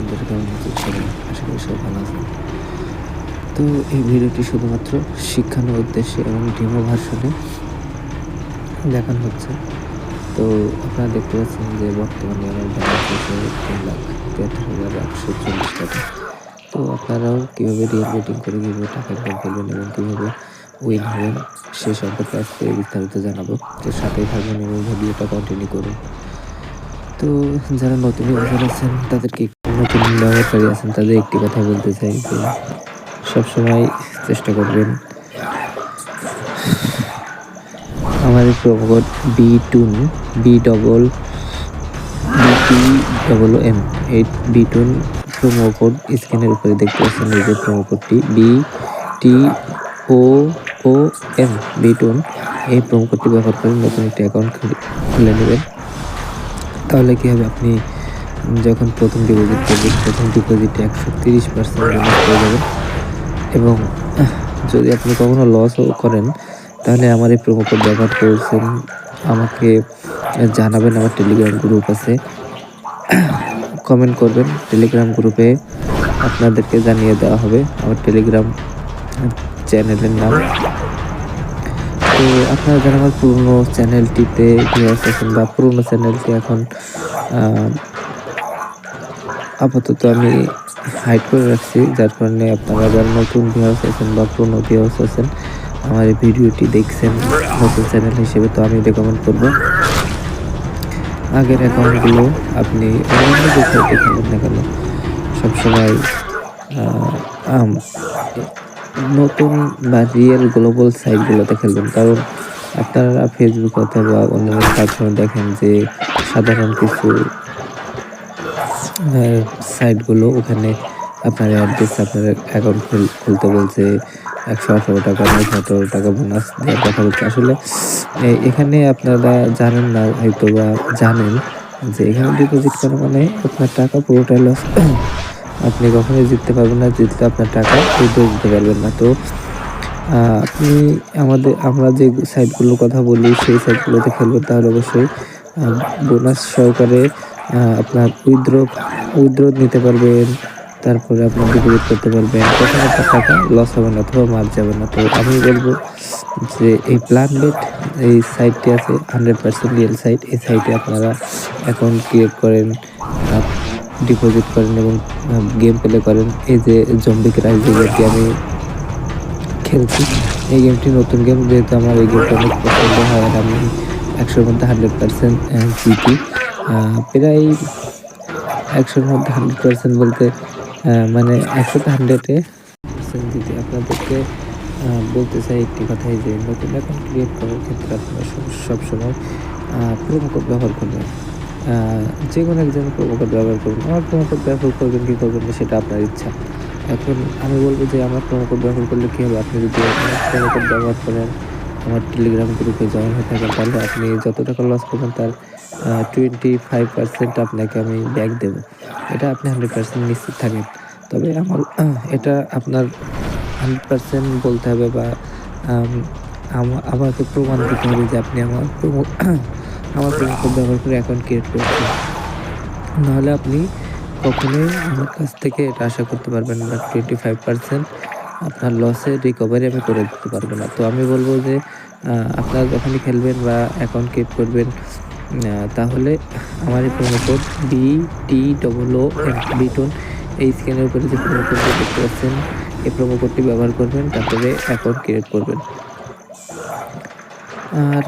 বন্ধুরা কেমন আছেন সবাই আশা করি সবাই ভালো আছেন। তো এই ভিডিওটি শুধুমাত্র শিক্ষানোর উদ্দেশ্যে এবং ডেমো ভার্সনে দেখানো হচ্ছে। তো আপনারা দেখতে পাচ্ছেন যে বর্তমানে আমার ব্যালেন্স আছে তিন লাখ তিয়াত্তর হাজার একশো চল্লিশ টাকা। তো আপনারাও কীভাবে রিয়েল বেটিং করে কীভাবে টাকা ইনকাম করবেন এবং কীভাবে উইন হবেন, সে সম্পর্কে আজকে বিস্তারিত জানাব। তো সাথেই থাকবেন এবং ভিডিওটা কন্টিনিউ করুন। তো যারা নতুন ইউজার আছেন, তাদেরকে নতুন ব্যবহারকারী আছেন, তাদের একটি কথা বলতে চাই যে সবসময় চেষ্টা করবেন এই promo code B toon B double B double M এই বি টুন প্রোমো কোড স্ক্রিনের উপরে দেখতে পাচ্ছেন এই যে প্রোমো কোডটি B T O O M B toon এই প্রোমো কোডটি ব্যবহার করে নতুন একটি অ্যাকাউন্ট খুলে নেবেন। তাহলে কী হবে? আপনি যখন প্রথম ডিপোজিট করবেন, প্রথম ডিপোজিটে একশো তিরিশ পার্সেন্ট পেয়ে যাবেন এবং যদি আপনি কখনো লসও করেন, তাহলে আমার এই প্রোমো কোড ব্যবহার করেছেন, আমাকে জানাবেন আমার টেলিগ্রাম গ্রুপ আছে। কমেন্ট করবেন টেলিগ্রাম গ্রুপে আপনাদেরকে জানিয়ে দেওয়া হবে। আমার টেলিগ্রাম চ্যানেলের নাম। তো আপনারা যারা আমার পুরনো চ্যানেলটিতে ভিউয়ার্স আছেন বা পুরনো চ্যানেলটি এখন আপাতত আমি হাইড করে রাখছি, যার কারণে আপনারা যারা নতুন ভিউয়ার্স আছেন বা পুরনো ভিউয়ার্স আছেন, আমার এই ভিডিওটি দেখছেন নতুন চ্যানেল হিসেবে, তো আমি রেকমেন্ড করব। আগের অ্যাকাউন্টগুলো আপনি অন্যান্য যে সাইটে না কেন? সবসময় নতুন বা রিয়েল গ্লোবাল সাইটগুলোতে খেলবেন। কারণ আপনারা ফেসবুক অথবা অন্যান্য প্ল্যাটফর্মে দেখেন যে সাধারণ কিছু সাইটগুলো ওখানে আপনার অ্যাড্রেস আপনার অ্যাকাউন্ট খুলতে বলছে একশো আঠারো টাকা, নয়শো আঠারো টাকা বোনাস দেওয়ার কথা বলছে। আসলে এখানে আপনারা জানেন না হয়তো বা জানেন যে এখানে ডিপোজিট করা মানে আপনার টাকা পুরোটাই লস আপনি কখনোই জিততে পারবেন না, জিতলে আপনার টাকা উইথড্র দিতে পারবেন না। তো আপনি আমাদের, আমরা যে সাইটগুলোর কথা বলি, সেই সাইটগুলোতে খেলবেন তাহলে অবশ্যই বোনাস সহকারে আপনার উইথড্র উইথড্র নিতে পারবেন, তারপরে আপনি ডিপোজিট করতে পারবেন। তখন আপনার টাকা লস হবে না অথবা মার যাবে না। তো আমি বলব যে এই প্ল্যান বেট এই সাইটটি আছে হান্ড্রেড পার্সেন্ট রিয়েল সাইট এই সাইটে আপনারা অ্যাকাউন্ট ক্রিয়েট করেন ডিপোজিট করেন এবং গেম প্লে করেন। এই যে জম্বিক রাইজ যে গেমটি আমি খেলছি, এই গেমটি নতুন গেম যেহেতু আমার এই গেমটা অনেক পছন্দ হয় আর আমি একশোর মধ্যে হান্ড্রেড পার্সেন্ট জিতি। প্রায় একশোর মধ্যে হান্ড্রেড পার্সেন্ট বলতে মানে একশোতে হান্ড্রেডে পার্সেন্ট জিতি। আপনাদেরকে বলতে চাই একটি কথাই যে নতুন অ্যাকাউন্ট ক্রিয়েট করার ক্ষেত্রে আপনারা সবসময় প্রোমো কোড ব্যবহার করবেন। যে কোনো একজন প্রোমো কোড ব্যবহার করবেন। আমার প্রোমো কোড ব্যবহার করবেন, কী করবেন সেটা আপনার ইচ্ছা। এখন আমি বলব যে আমার প্রোমো কোড ব্যবহার করলে কী হবে? আপনি যদি আমার প্রোমো কোড ব্যবহার করেন, আমার টেলিগ্রাম গ্রুপে জয়েন হয়ে থাকেন, তাহলে আপনি যত টাকা লস করবেন, তার টোয়েন্টি ফাইভ পার্সেন্ট আপনাকে আমি ব্যাক দেবো। এটা আপনি হান্ড্রেড পার্সেন্ট নিশ্চিত থাকেন। তবে আমার এটা আপনার হান্ড্রেড পার্সেন্ট বলতে হবে বা আমাকে প্রমাণ দিতে হবে যে আপনি আমার আমার প্রোমো ব্যবহার করে অ্যাকাউন্ট ক্রিয়েট করছেন নাহলে আপনি কখনোই আমার কাছ থেকে এটা আশা করতে পারবেন না। টোয়েন্টি ফাইভ পার্সেন্ট আপনার লসের রিকভারি আমি করে দিতে পারব না। তো আমি বলব যে আপনারা যখনই খেলবেন বা অ্যাকাউন্ট ক্রিয়েট করবেন তাহলে আমার এই promo code B T double O B toon এই স্ক্যানের উপরে যে প্রোমো কোডটি দেখতে পাচ্ছেন এই প্রোমো কোডটি ব্যবহার করবেন তারপরে অ্যাকাউন্ট ক্রিয়েট করবেন। আর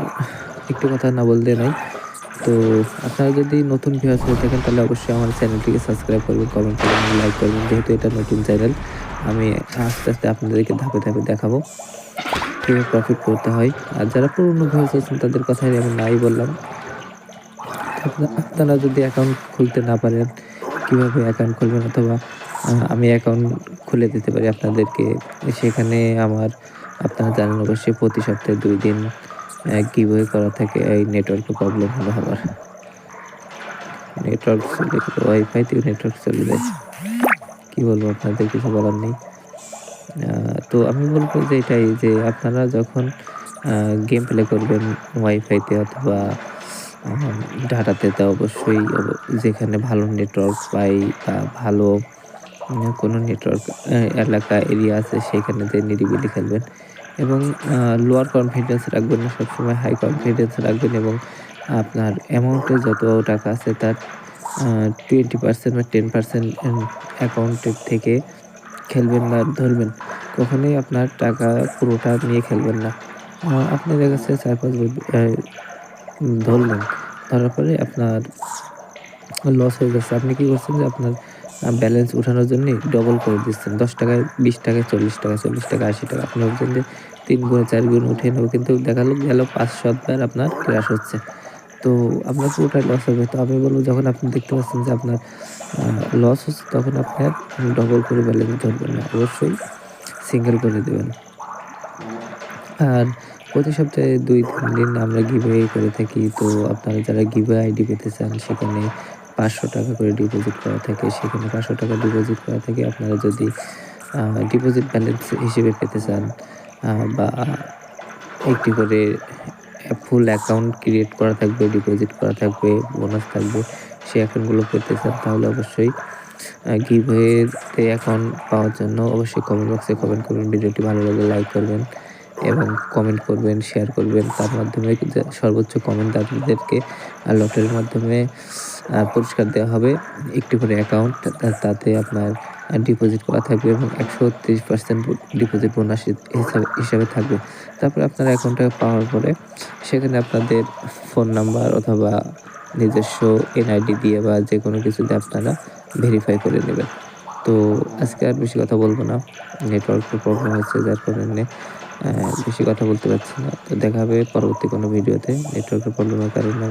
একটু কথা না বলতে নাই। তো আপনারা যদি নতুন ভিউয়ার্স হয়ে থাকেন, তাহলে অবশ্যই আমার চ্যানেলটিকে সাবস্ক্রাইব করবেন কমেন্ট করবেন লাইক করবেন। যেহেতু এটা নতুন চ্যানেল আমি আস্তে আস্তে আপনাদেরকে ধাপে ধাপে দেখাবো কীভাবে প্রফিট করতে হয়। আর যারা পুরনো ভিউয়ার্স আছেন, তাদের কথাই আমি নাই বললাম। আপনারা যদি অ্যাকাউন্ট খুলতে না পারেন, কীভাবে অ্যাকাউন্ট খুলবেন? অথবা আমি অ্যাকাউন্ট খুলে দিতে পারি আপনাদেরকে। সেখানে আমার, আপনারা জানেন অবশ্যই প্রতি সপ্তাহে দুই দিন বই করা থাকে, এই নেটওয়ার্কের প্রবলেম হলো আবার নেটওয়ার্ক চলে ওয়াইফাই থেকে নেটওয়ার্ক চলে যায় কী বলব আপনাদের, কিছু বলার নেই। তো আমি বলব যে এটাই যে আপনারা যখন গেম প্লে করবেন ওয়াইফাইতে অথবা ডাটাতে, তো অবশ্যই অব, যেখানে ভালো নেটওয়ার্ক পাই বা ভালো কোনো নেটওয়ার্ক এলাকা এরিয়া আছে, সেখানেতে নিরিবিলি খেলবেন। এবং লোয়ার কনফিডেন্স রাখবেন না সবসময় হাই কনফিডেন্স রাখবেন এবং আপনার অ্যামাউন্টে যত টাকা আছে তার টোয়েন্টি 20% বা 10% এন অ্যাকাউন্টের থেকে খেলবেন বা ধরবেন। কখনোই আপনার টাকা পুরোটা নিয়ে খেলবেন না। আ আপনি দেখা যাচ্ছে ৪-৫ বার অ্যা ধরলেন, ধরার পরে আপনার লস হয়ে যাচ্ছে। আপনি কি করছেন যে আপনার ব্যালেন্স উঠানোর জন্যে ডবল করে দিচ্ছেন। ৳১০ য় ৳২০, ৳৪০, ৳৪০, ৳৮০ আপনি ভাবছেন যে তিন গুণ, চার গুণ উঠিয়ে নেব কিন্তু দেখা গেল পাঁচ ৫-৭ আপনার ক্র্যাশ হচ্ছে। তো আপনার পুরোটাই লস হবে। তো আমি বলব যখন আপনি দেখতে পাচ্ছেন যে আপনার লস হচ্ছে তখন আপনার ডবল করে ব্যালেন্স ধরবেন না। অবশ্যই সিঙ্গেল করে দেবেন আর প্রতি সপ্তাহে ২-৩ দিন আমরা গিভওয়ে করে থাকি। তো আপনারা যারা গিভওয়ে আইডি পেতে চান সেখানে ৳৫০০ করে ডিপোজিট করা থাকে। সেখানে ৳৫০০ ডিপোজিট করা থাকে। আপনারা যদি ডিপোজিট ব্যালেন্স হিসেবে পেতে চান বা একটি করে ফুল অ্যাকাউন্ট ক্রিয়েট করা থাকবে, ডিপোজিট করা থাকবে, বোনাস থাকবে। সেই অ্যাকাউন্টগুলো পেতে চান তাহলে অবশ্যই গিভওয়েতে অ্যাকাউন্ট পাওয়ার জন্য অবশ্যই কমেন্ট বক্সে কমেন্ট করবেন। ভিডিওটি ভালো লাগলে লাইক করবেন এবং কমেন্ট করবেন, শেয়ার করবেন। তার মাধ্যমে সর্বোচ্চ কমেন্টদারদেরকে আ লটারির মাধ্যমে পুরস্কার দেওয়া হবে। একটি করে অ্যাকাউন্ট তাতে আপনার ডিপোজিট করা থাকবে এবং ১৩০% পার্সেন্ট ডিপোজিট বোনাস হিসাবে হিসাবে থাকবে। তারপরে আপনার অ্যাকাউন্টটা পাওয়ার পরে সেখানে আপনাদের ফোন নাম্বার অথবা নিজস্ব এনআইডি দিয়ে বা যেকোনো কিছু দিয়ে আপনারা ভেরিফাই করে নেবেন। তো আজকে আর বেশি কথা বলব না। নেটওয়ার্কের প্রবলেম হচ্ছে, যার কারণে বেশি কথা বলতে পারছি না। তো দেখা হবে পরবর্তী কোনো ভিডিওতে। নেটওয়ার্কের প্রবলেমের কারণে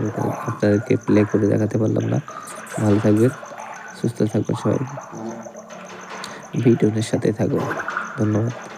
আপনাদেরকে প্লে করে দেখাতে পারলাম না। ভালো থাকবেন, সুস্থ থাকবেন সবাই। ভিডিওনের সাথে থাকুন। ধন্যবাদ।